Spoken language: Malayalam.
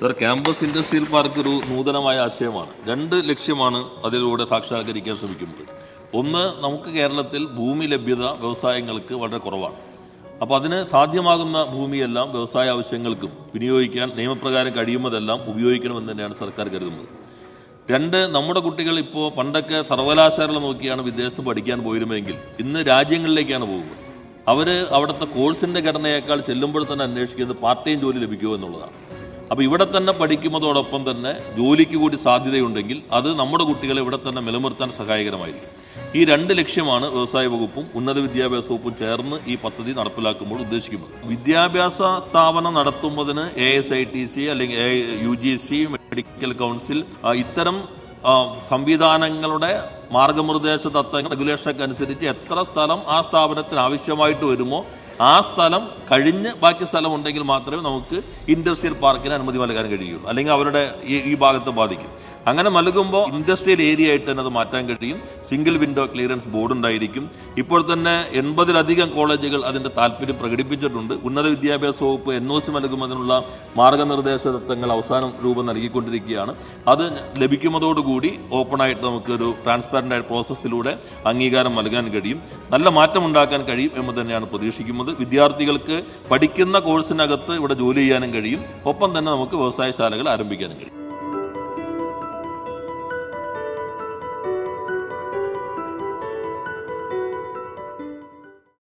സർ ക്യാമ്പസ് ഇൻഡസ്ട്രിയൽ പാർക്ക് ഒരു നൂതനമായ ആശയമാണ്. രണ്ട് ലക്ഷ്യമാണ് അതിലൂടെ സാക്ഷാത്കരിക്കാൻ ശ്രമിക്കുന്നത്. ഒന്ന് നമുക്ക് കേരളത്തിൽ ഭൂമി ലഭ്യത വ്യവസായങ്ങൾക്ക് വളരെ കുറവാണ്. അപ്പോൾ അതിന് സാധ്യമാകുന്ന ഭൂമിയെല്ലാം വ്യവസായ ആവശ്യങ്ങൾക്കും വിനിയോഗിക്കാൻ നിയമപ്രകാരം കഴിയുന്നതെല്ലാം ഉപയോഗിക്കണമെന്ന് തന്നെയാണ് സർക്കാർ കരുതുന്നത്. രണ്ട് നമ്മുടെ കുട്ടികൾ ഇപ്പോൾ പണ്ടൊക്കെ സർവകലാശാല നോക്കിയാണ് വിദേശത്ത് പഠിക്കാൻ പോയിരുന്നെങ്കിൽ ഇന്ന് രാജ്യങ്ങളിലേക്കാണ് പോകുന്നത്. അവർ അവിടുത്തെ കോഴ്സിന്റെ ഘടനയേക്കാൾ ചെല്ലുമ്പോൾ തന്നെ അന്വേഷിക്കുന്നത് പാർട്ട് ടൈം ജോലി ലഭിക്കുമോ എന്നുള്ളതാണ്. അപ്പോൾ ഇവിടെ തന്നെ പഠിക്കുന്നതോടൊപ്പം തന്നെ ജോലിക്ക് കൂടി സാധ്യതയുണ്ടെങ്കിൽ അത് നമ്മുടെ കുട്ടികളെ ഇവിടെ തന്നെ നിലനിർത്താൻ സഹായകരമായിരിക്കും. ഈ രണ്ട് ലക്ഷ്യമാണ് വ്യവസായ വകുപ്പും ഉന്നത വിദ്യാഭ്യാസ വകുപ്പും ചേർന്ന് ഈ പദ്ധതി നടപ്പിലാക്കുമ്പോൾ ഉദ്ദേശിക്കുന്നത്. വിദ്യാഭ്യാസ സ്ഥാപനം നടത്തുന്നതിന് A S I T C അല്ലെങ്കിൽ U G C medical council ഇത്തരം സംവിധാനങ്ങളുടെ മാർഗനിർദ്ദേശ തത്വങ്ങൾ റെഗുലേഷനൊക്കെ അനുസരിച്ച് എത്ര സ്ഥലം ആ സ്ഥാപനത്തിന് ആവശ്യമായിട്ട് വരുമോ ആ സ്ഥലം കഴിഞ്ഞ് ബാക്കി സ്ഥലം ഉണ്ടെങ്കിൽ മാത്രമേ നമുക്ക് ഇൻഡസ്ട്രിയൽ പാർക്കിന് അനുമതി നൽകാൻ കഴിയുള്ളൂ. അല്ലെങ്കിൽ അവരുടെ ഈ ഈ ഭാഗത്ത് ബാധിക്കും. അങ്ങനെ നൽകുമ്പോൾ ഇൻഡസ്ട്രിയൽ ഏരിയ ആയിട്ട് തന്നെ അത് മാറ്റാൻ കഴിയും. സിംഗിൾ വിൻഡോ ക്ലിയറൻസ് ബോർഡ് ഉണ്ടായിരിക്കും. ഇപ്പോൾ തന്നെ എൺപതിലധികം കോളേജുകൾ അതിന്റെ താല്പര്യം പ്രകടിപ്പിച്ചിട്ടുണ്ട്. ഉന്നത വിദ്യാഭ്യാസ വകുപ്പ് എൻ ഒ സി നൽകുന്നതിനുള്ള മാർഗനിർദ്ദേശ തത്വങ്ങൾ അവസാനം രൂപം നൽകിക്കൊണ്ടിരിക്കുകയാണ്. അത് ലഭിക്കുന്നതോടുകൂടി നമുക്ക് ഒരു ട്രാൻസ്പാരന്റ് ആയ പ്രോസസ്സിലൂടെ അംഗീകാരം നൽകാൻ കഴിയും. നല്ല മാറ്റം ഉണ്ടാക്കാൻ കഴിയും എന്ന് തന്നെയാണ് പ്രതീക്ഷിക്കുന്നത്. വിദ്യാർത്ഥികൾക്ക് പഠിക്കുന്ന കോഴ്സിനകത്ത് ഇവിടെ ജോലി ചെയ്യാനും കഴിയും. ഒപ്പം തന്നെ നമുക്ക് വ്യവസായശാലകൾ ആരംഭിക്കാനും കഴിയും.